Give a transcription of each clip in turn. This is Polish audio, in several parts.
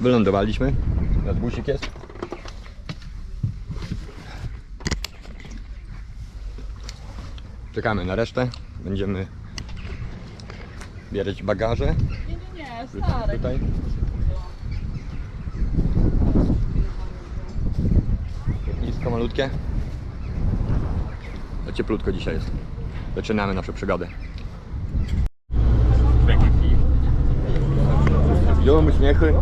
Wylądowaliśmy. Teraz busik jest. Czekamy na resztę. Będziemy bierać bagaże. Nie, nie, nie, stare. Tutaj. Nisko malutkie. To cieplutko dzisiaj jest. Zaczynamy naszą przygodę. Wziąłem uśmiechy.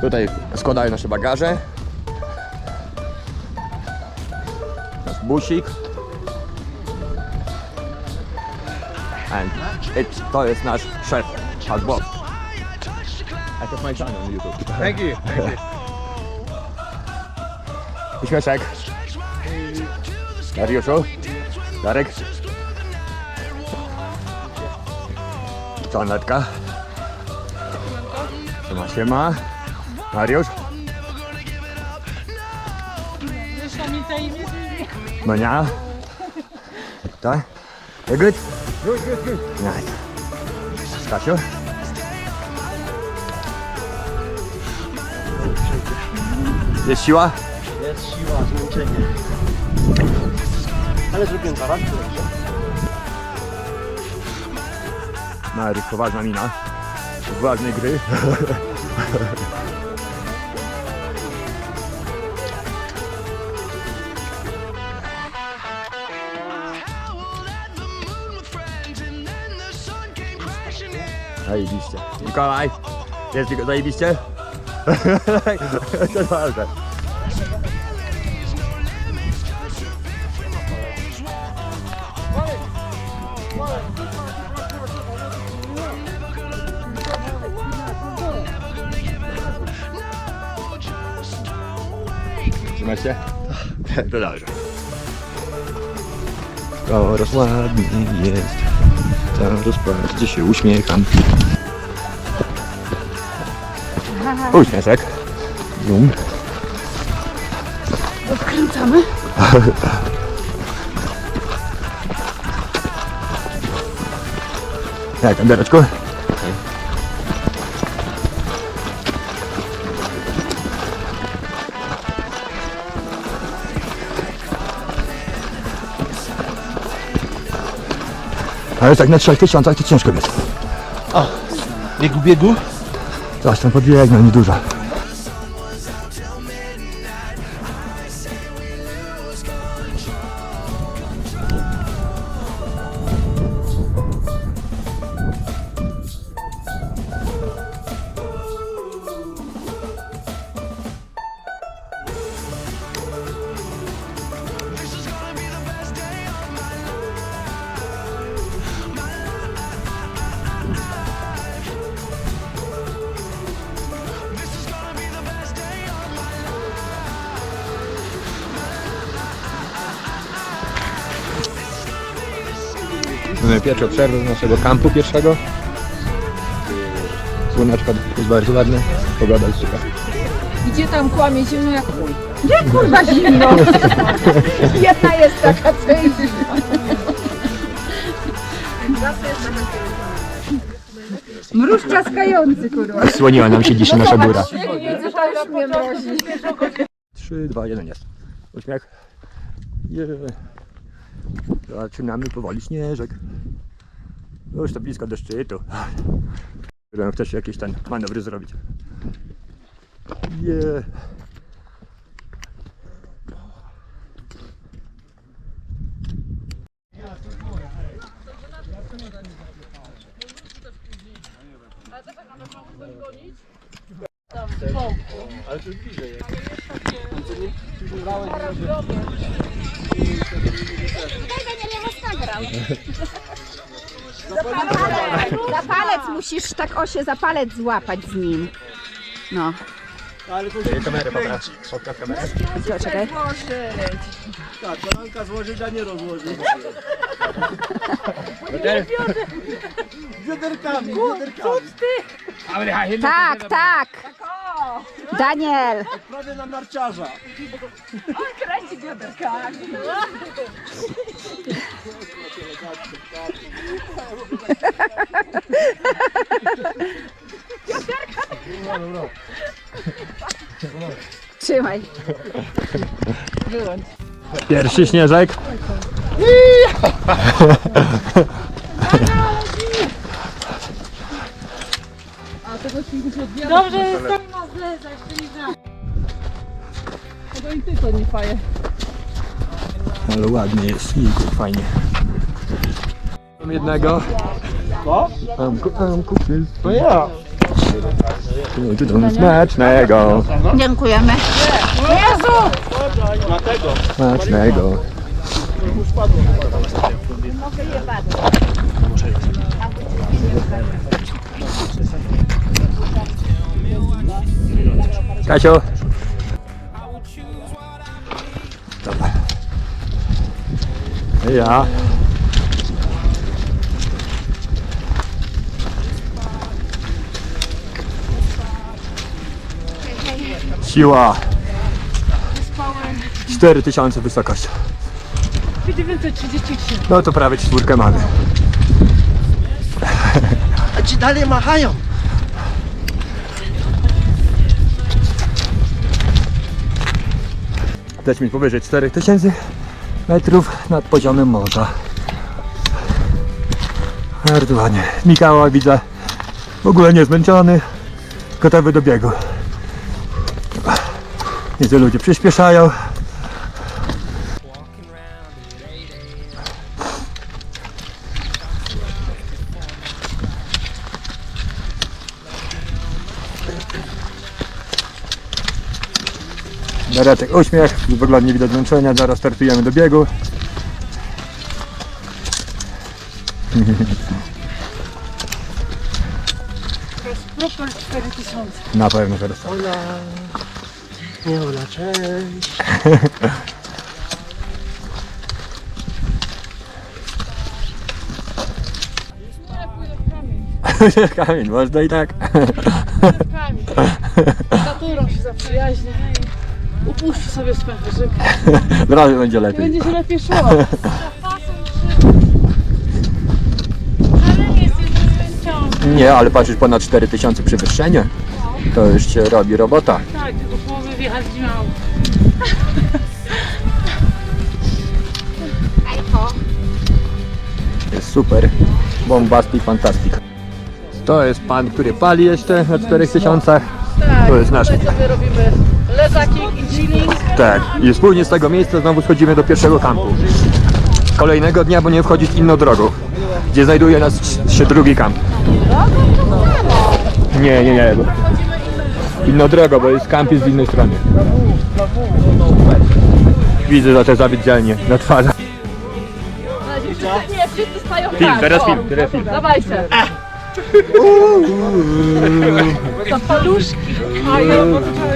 Tutaj składają nasze bagaże. Nasz busik. And it, to jest nasz szef, nasz boss. I have my channel on YouTube. Thank you. Uśmieszek. Dariuszu. Darek. Czanetka. Siema, siema. Mariusz. Imię Mania. Tak? You good? Good, good, good. Nice. Stasiu? Jest siła? Jest siła, zmęczenie. Ale zrobiłem dwa razy. Mariusz, poważna mina. Z ważnej gry. Zajebiście. Mikołaj, jest zajebiście? to dobrze. Się? To dobrze. Coraz ładniej jest. Coraz bardziej się uśmiecham. Uśmieszek. Zoom. Odkręcamy. Jak, Andereczku? Ale tak na 3000 to ciężko jest. Biegu, biegu. Coś tam podbiegnę, niedużo. Mamy pierwszą przerwę z naszego kampu pierwszego. Słoneczko jest bardzo ładne, pogoda jest super. Gdzie tam kłamie zimno jak chuj? Gdzie kurwa zimno? Jedna jest taka, co jest zimno. Mróz czaskający, kurwa. Słoniła nam się dzisiaj nasza góra. Nie widzę, to już mnie mrozi. 3, 2, 1 jest. Uśmiech. Je. Zaczynamy powoli śnieżek. Już to blisko do szczytu. Chcesz jakieś ten manewry zrobić. Je. Ale to bliżej jest. Za palec musisz tak o się za palec złapać z nim. No, Ale to Kamerę popraw. Pokaż kamerę. czekaj. tak, kolanka złożyć, a nie rozłożyć. Bioderkami, bioderkami. Tak, tak. Daniel! Prawie na narciarza. Trzymaj. Pierwszy śnieżek. Dobrze, jest tam na zleza, jeszcze nie znam. Tego i ty to nie faje. Ale ładnie jest, Jejku, fajnie. Mam jednego. Co? Mam mam kupię. To ja. Smacznego. Dziękujemy. Dlatego. Smacznego. Kasiu. Dobra. Ja. Siła. 4000 wysokość. 933. No to prawie czwórkę mamy. A ci dalej machają. Dać mi powyżej 4000 metrów nad poziomem morza. Bardzo ładnie. Mikołaj widzę w ogóle nie zmęczony, gotowy do biegu. Widzę ludzie przyspieszają. Dareczek uśmiech, w ogóle nie widać zmęczenia, zaraz startujemy do biegu. Proper 4000. Na pewno zaraz. Ola. Nie Ola, cześć. Kamień, można i tak. Kamień. Naturą się zaprzyjaźnię. Upuści sobie z pęcherzyka. Zaraz będzie I lepiej. będzie się lepiej szło. Ale nie zmęczony. Nie, ale patrzysz ponad 4000 przewyższenie. To już się robi robota. Tak, tylko połowy wjechać nie miał. Jest super. Bombastic, fantastic. To jest pan, który pali jeszcze na 4000. Tak, To jest nasz. tutaj sobie robimy lezaki. Tak. I wspólnie z tego miejsca znowu schodzimy do pierwszego kampu. Kolejnego dnia, bo nie wchodzić inną drogą. Gdzie znajduje nas jeszcze drugi kamp. Nie, nie, nie. Bo... Inną drogą, bo jest kamp jest z innej strony. Widzę za te zawidzielnie na twarzach. Nie, wszyscy stają Film, teraz film, teraz film. Dawajcie. To paluszki. A ja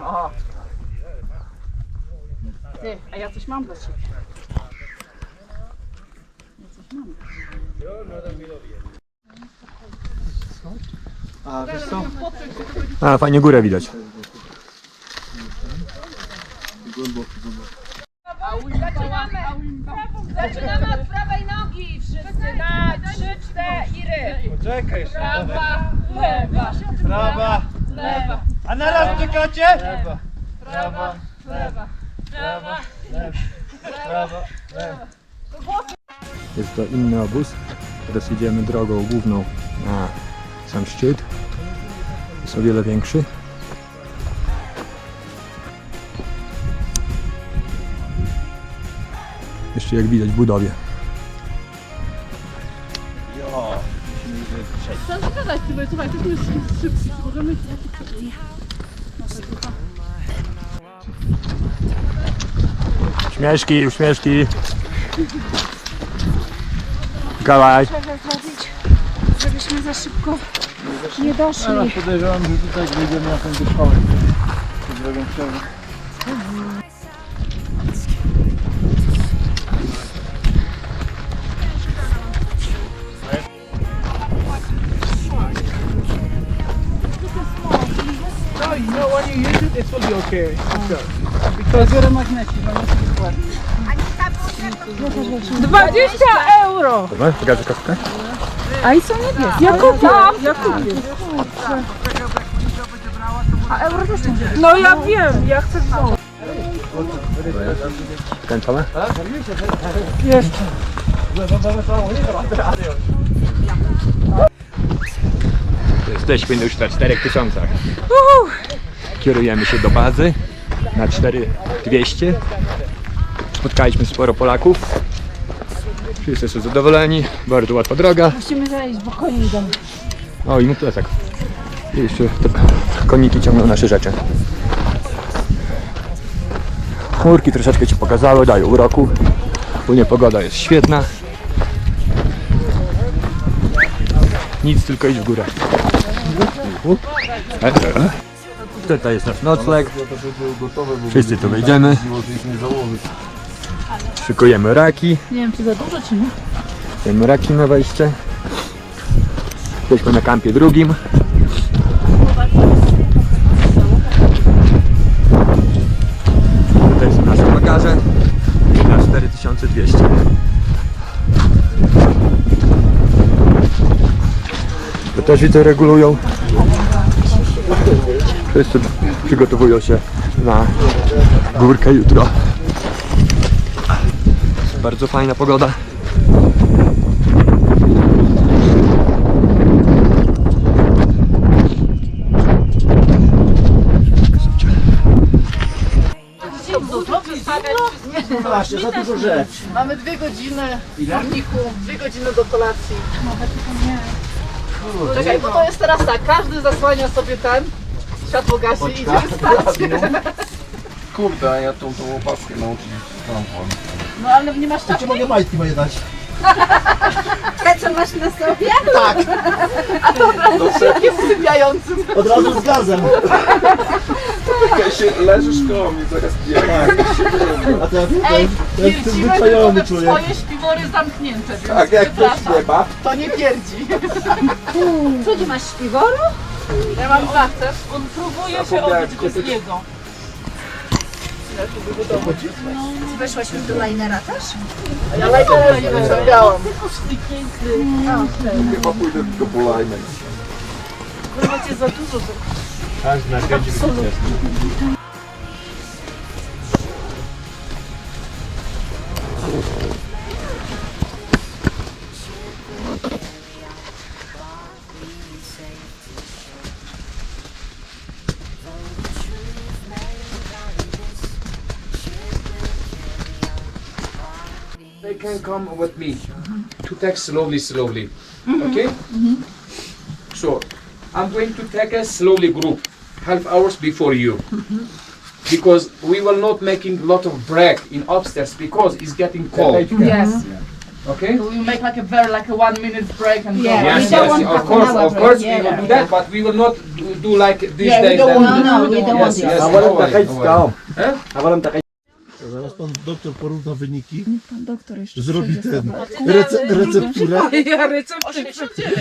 O. Ty, a ja coś mam dla ciebie. Ja coś mam. A wiesz co? A, fajnie górę widać. Zaczynamy od prawej nogi wszyscy na trzy, cztery. Poczekaj jeszcze. Prawa, lewa, Prawa. lewa, A na raz czekacie? Lewa. prawa, lewa, prawa. Prawa. Jest to inny obóz. Teraz idziemy drogą główną na sam szczyt. Jest o wiele większy. Jeszcze jak widać w budowie. Co gadać, ty, bo słuchaj, jesteśmy już szybsi, możemy się taki Śmieszki, uśmieszki. Gadaj. Trzeba zrobić, żebyśmy za szybko nie doszli. podejrzewam, że tutaj będziemy na ten do szkoły. Zrobią przerwę. Okay. Because you're a magnetic, magnetic one. 20 euro! Dobra, pokażę kostkę. A i są niebieskie. Ja kupię. Ja kupię. A euro też nie No ja wiem, ja chcę wziąć. Kończone? Jesteśmy już na 4000. Kierujemy się do bazy na 4200. Spotkaliśmy sporo Polaków. Wszyscy są zadowoleni, bardzo łatwa droga. Musimy zejść, bo koni idą. O i plecak. I jeszcze te koniki ciągną nasze rzeczy. Chmurki troszeczkę ci pokazały, dają uroku. Ogólnie pogoda jest świetna. Nic, tylko iść w górę. Tutaj jest nasz nocleg. Wszyscy tu wejdziemy. Szykujemy raki. Nie wiem, czy za dużo, czy nie? Szykujemy raki na wejście. Jesteśmy na kampie drugim. Tutaj są nasze bagaże na 4200. To też widzę regulują. Wszyscy przygotowują się na górkę jutro. Bardzo fajna pogoda. Właśnie, za dużo rzeczy. Mamy dwie godziny w kurniku, dwie godziny do kolacji. Czekaj, bo to jest teraz tak, każdy zasłania sobie ten, światło gasi i idziemy spać. Kurde, a ja tą, tą łopatkę nauczyć mam No ale nie masz Czy czapki? mogę majtki moje dać? Co masz na sobie? Jest sypiającym. Od razu z gazem. Czekaj się, leżysz koło mnie, zaraz biegam. A to ja Ej, tutaj, to jest pierdzimy, tylko człowiek. swoje śpiwory zamknięte, więc Tak, jak ktoś przepraszam, nieba. to nie pierdzi. Co, ty masz śpiworu? Ja mam chcesz? On próbuje się obyć bez niego. Weszłaś już do linera też? Ja lajkę nie wyciągałam. Chyba pójdę tylko po lajmę. Wy macie za dużo tego. They can come with me to take slowly, slowly. Okay? So, I'm going to take a slowly group, half hours before you. Because we will not making lot of break in upstairs because it's getting cold. Yes. Okay? We make like a very like a one minute break and go. Yeah. Yes, We don't yes, want of half an course, hour of break. course Yeah, we will yeah. do that, but we will not do, do like this Yeah, we day. don't then- want- No, we don't want Yes, yes, A no worry, no worry. idź Eh? Pan doktor porówna wyniki, Pan doktor jeszcze zrobi przyjdzie ten sobie. rece recepturę, Ja recepty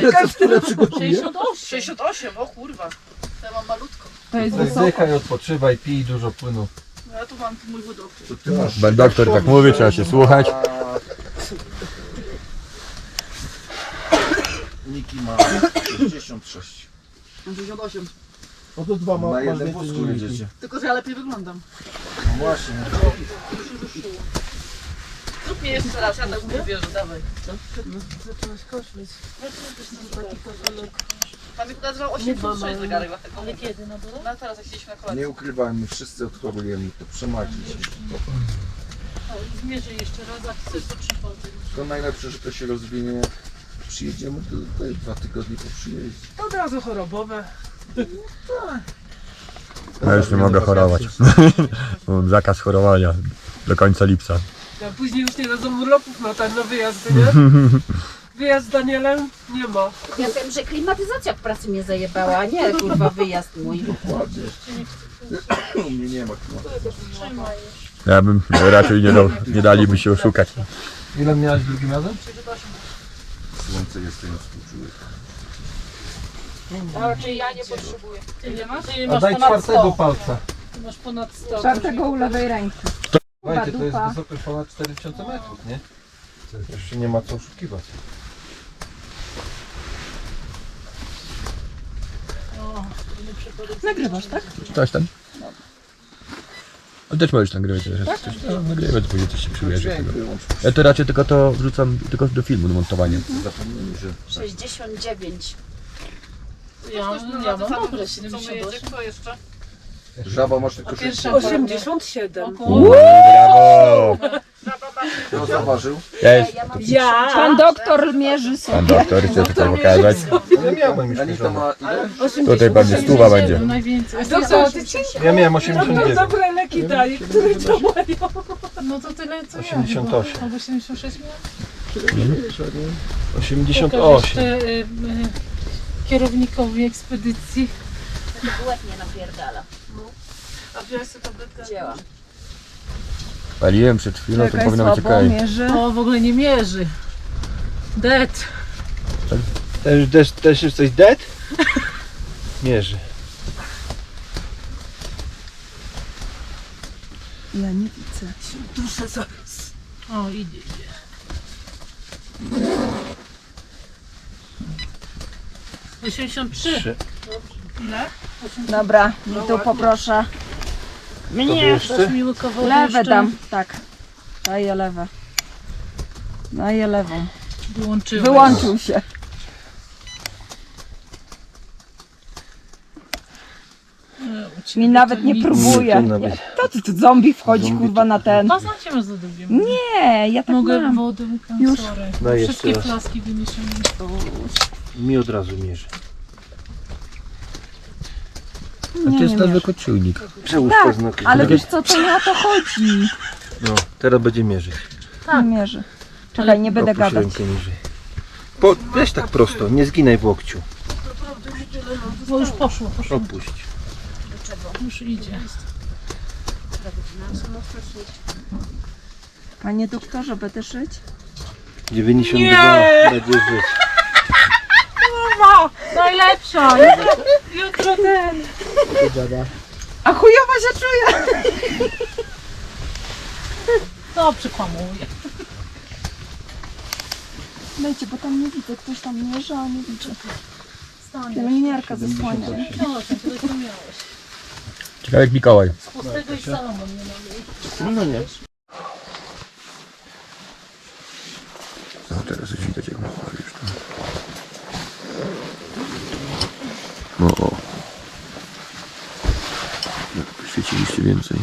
recepturę przygotuje. 68, o kurwa. To ja mam malutko. To jest wysoko. Zdychaj, odpoczywaj, pij dużo płynu. No ja tu mam mój wodowcy. Ben doktor tak mówi, trzeba się słuchać. Niki ma 66. 68. No to dwa ma, Na masz jednym więcej wózku niż jedziecie. Tylko, że ja lepiej wyglądam. No właśnie. Zrób mnie jeszcze raz, ja tak nie wierzę, dawaj. Zaczynasz koszlić. Pan mi nazywał 86 zegarek, dlatego Ale kiedy na dole? no teraz jak chcieliśmy na kolację. Nie ukrywajmy, wszyscy odchorujemy, to przemaglić. Zmierzę jeszcze raz, a chcesz to przychodzę. To najlepsze, że to się rozwinie. jak Przyjedziemy, to tutaj dwa tygodnie po przyjeździe. Od razu chorobowe. Ja już nie mogę chorować. Mam zakaz chorowania. do końca lipca. A później już nie dadzą urlopów na tak na wyjazdy, nie? Wyjazd z Danielem nie ma. Ja wiem, że klimatyzacja w pracy mnie zajebała, a nie kurwa wyjazd mój. U mnie nie ma klimatu. Ja bym raczej nie, dał, nie daliby się oszukać. Ile miałeś drugim razem? Słońce jest tym współczuły. Raczej ja nie potrzebuję. Nie masz? Ty A masz daj ponad czwartego 100. palca. Ty masz ponad 100. Czwartego u lewej ręki. Słuchajcie, to jest dupa. wysokość ponad 4000 metrów, nie? To już się nie ma co oszukiwać. Nagrywasz, tak? Coś tam? Ale też możesz nagrywać teraz. Coś tam nagrywać, później coś się przybierze. Ja to raczej tylko to wrzucam tylko do filmu, do montowania. Zapomnij, że 69. Ja, ja mam dobre 78. Kto jeszcze? żaba masz tylko Pierwsza 87. Brawo! Kto zauważył? Ja jest, Ja. Pan doktor mierzy pan sobie. doktor chce tylko pokazać. Ja miałem już Anita ma ile? Tutaj pewnie stuwa będzie. Najwięcej. Doktor, Ja miałem 89. dobre leki dali, które działają. No to tyle co ja. 88. chyba. Albo 76 miałem. 88. Pokaż jeszcze y, y, kierownikowi ekspedycji. Łeb mnie napierdala. A wziąłeś sobie tabletkę? Wzięłam. Paliłem przed chwilą, to powinno być okej. mierzy. O, w ogóle nie mierzy. Dead. Też, też, też jest coś dead? Mierzy. Ja nie widzę. Duszę zaraz. O, idzie, idzie. Osiemdziesiąt trzy. Ile? Dobra, mi tu poproszę. Mnie. Dasz mi łykowo Lewe dam, tak. Daję lewe. Daję lewą. Wyłączyłem. Wyłączył się. Mi nawet nie próbuje. To ty, ty zombie wchodzi kurwa na ten. Poznajcie masz za drugim. Nie, ja tak Mogę mam. wodę Już. Sorry. Wszystkie flaski wyniesiemy. Mi od razu mierzy. A Nie, to jest nie na mierzy. zwykły czujnik. Przełóż Tak, paznokcie. ale wiesz co, to nie o to chodzi. No, teraz będzie mierzyć. Nie mierzy. Czekaj, nie będę Opuść gadać. rękę niżej. Po, weź tak prosto, nie zginaj w łokciu. Bo już poszło, poszło. Opuść. Już idzie. Panie doktorze, będę szyć? 92 będzie żyć. Najlepsza! Jutro ten. A chujowo się czuję. To przekłamuję. Dajcie, bo tam nie widzę. Ktoś tam mierzy, a nie widzę. Pielęgniarka zasłania. No, to miałeś. Ciekawe jak Mikołaj. Z pustego i Salomon nie mamy. No nie. No teraz już widać jak Mikołaj już tam. O, o. No, Poświeciliście więcej.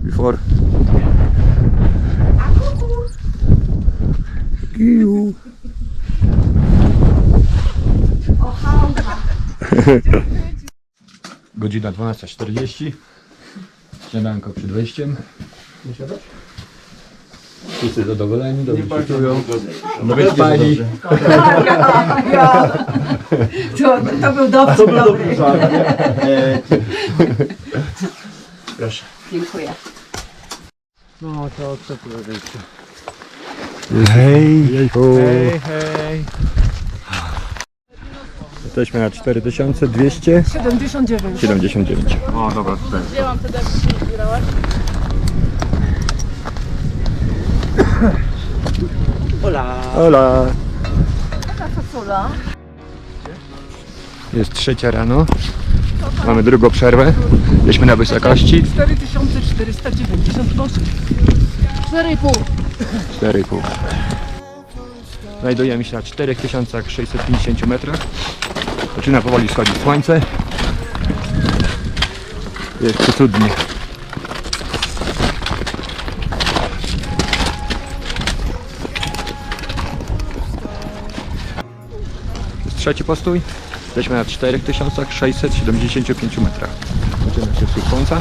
Before. Kiu. Godzina 12.40. Śniadanko przed wejściem. Wszyscy zadowoleni, dobrze się czują. Nawet pani. To, to był dowcip dobry. Proszę. Dziękuję. No to co tu wiecie? Hej. Hej, hej. Jesteśmy na 4200. 79. 79. O, dobra, tutaj. Wzięłam jak zbierałaś. Hola. Jest trzecia rano. Mamy drugą przerwę. Jesteśmy na wysokości 4498. 4,5. 4,5. Znajdujemy się na 4650 metrach. Zaczyna powoli schodzić słońce. Jest cudnie. Trzeci postój. Jesteśmy na 4675 metrach. Zobaczymy czy wschód słońca.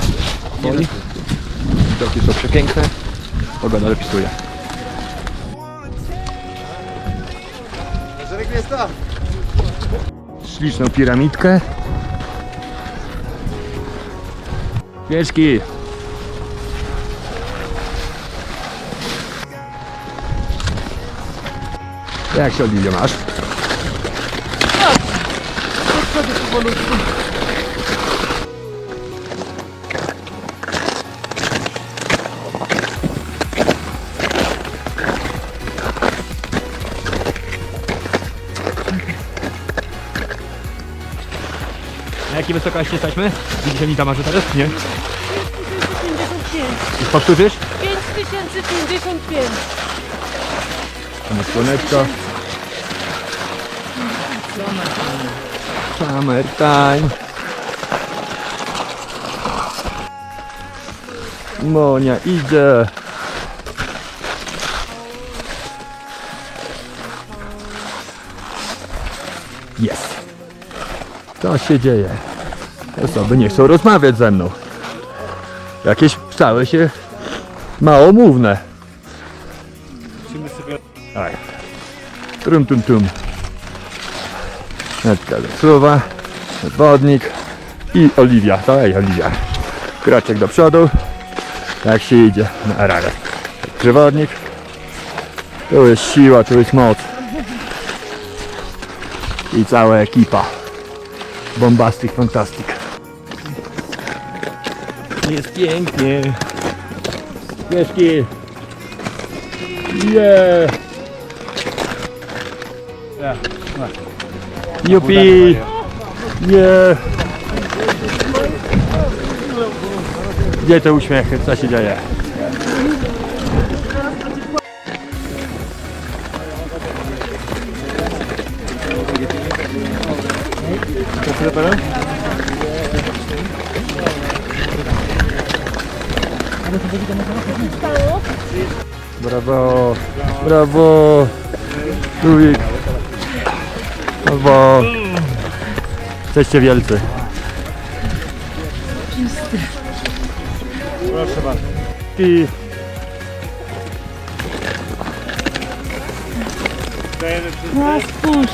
Woli. Widoki są przepiękne. Pogoda dopisuje. Śliczną piramidkę. Pieszki. Jak się Oliwia masz? Na jakiej wysokości jesteśmy? Widzisz Anita może teraz? Nie? 5055. Już powtórzysz? 5055. Tam słoneczko. Summertime. Monia idzie. Jest. Co się dzieje? Osoby nie chcą rozmawiać ze mną. Jakieś stały się małomówne. Aj. Trum tum tum. Słowa, wodnik i Oliwia. To Oliwia. Kroczek do przodu. Jak się idzie na radę. Przewodnik. Tu jest siła, tu jest moc. I cała ekipa. Bombastic, fantastic. Jest pięknie. Pieszki. Yeah. Jupi! Nie! Gdzie te uśmiechy? Co się dzieje? Brawo! Brawo! Luik! Brawo! Jesteście wielcy. Proszę bardzo. I...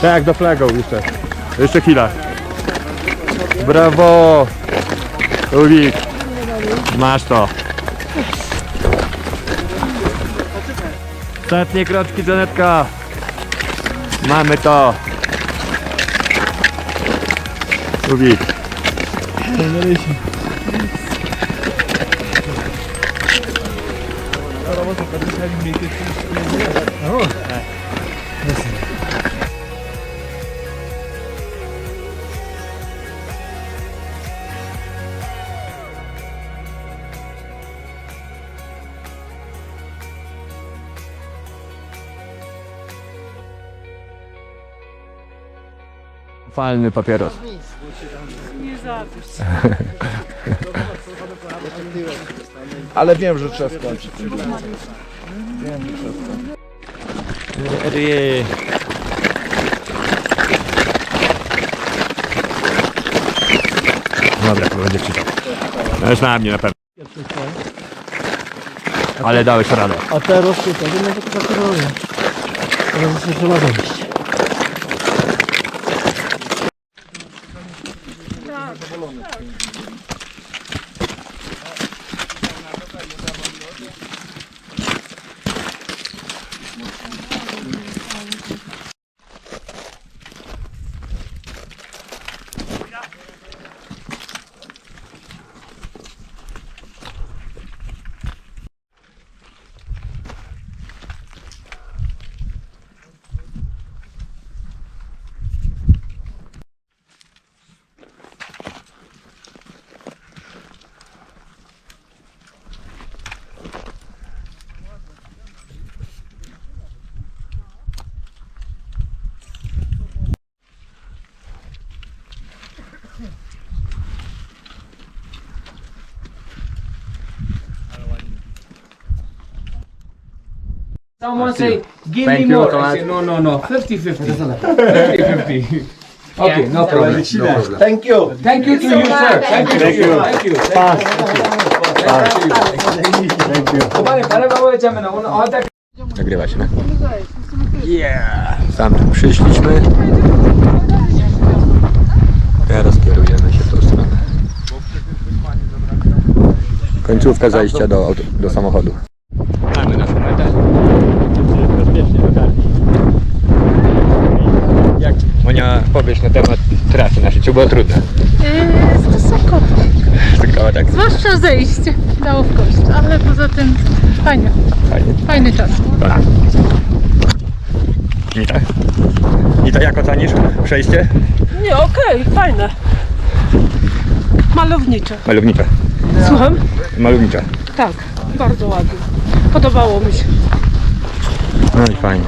Tak, do flagą jeszcze. Jeszcze chwila. Brawo! Luik! Masz to. Ostatnie kroczki, Janetka. Mamy to. Lubi. Falny papieros. Ale wiem, że trzeba skończyć. Ry. Dobra, to będzie czytał. No już na mnie na pewno. Ale dałeś radę. A teraz tutaj, no to tak robię. Teraz jeszcze trzeba zrobić. Someone Thank you. say, give Thank me you, more. I say, no, no, no, 50 50. 50 50. Okay, no problem. No problem. Thank you. Thank you to you, sir. Thank you to you. Thank you. Kumare, palewało jedziemy na ono, a tak Nagrywa się, no? Yeah! Tam przyszliśmy. Teraz kierujemy się w tą stronę. Końcówka zajścia do, auto- do samochodu. Mamy naszą metę. Bezpiecznie dotarli. Jak Powiesz na temat trasy naszej, czy było trudne? Yy, wysoko. Tylko tak Zwłaszcza zejście dało w kość, ale poza tym fajnie, fajnie. fajny czas. Tak. Nita? Nita, jak ocenisz przejście? Nie, okej, fajne. Malownicze. Malownicza. Słucham? Malownicza. Tak, bardzo ładnie. Podobało mi się. No i fajnie.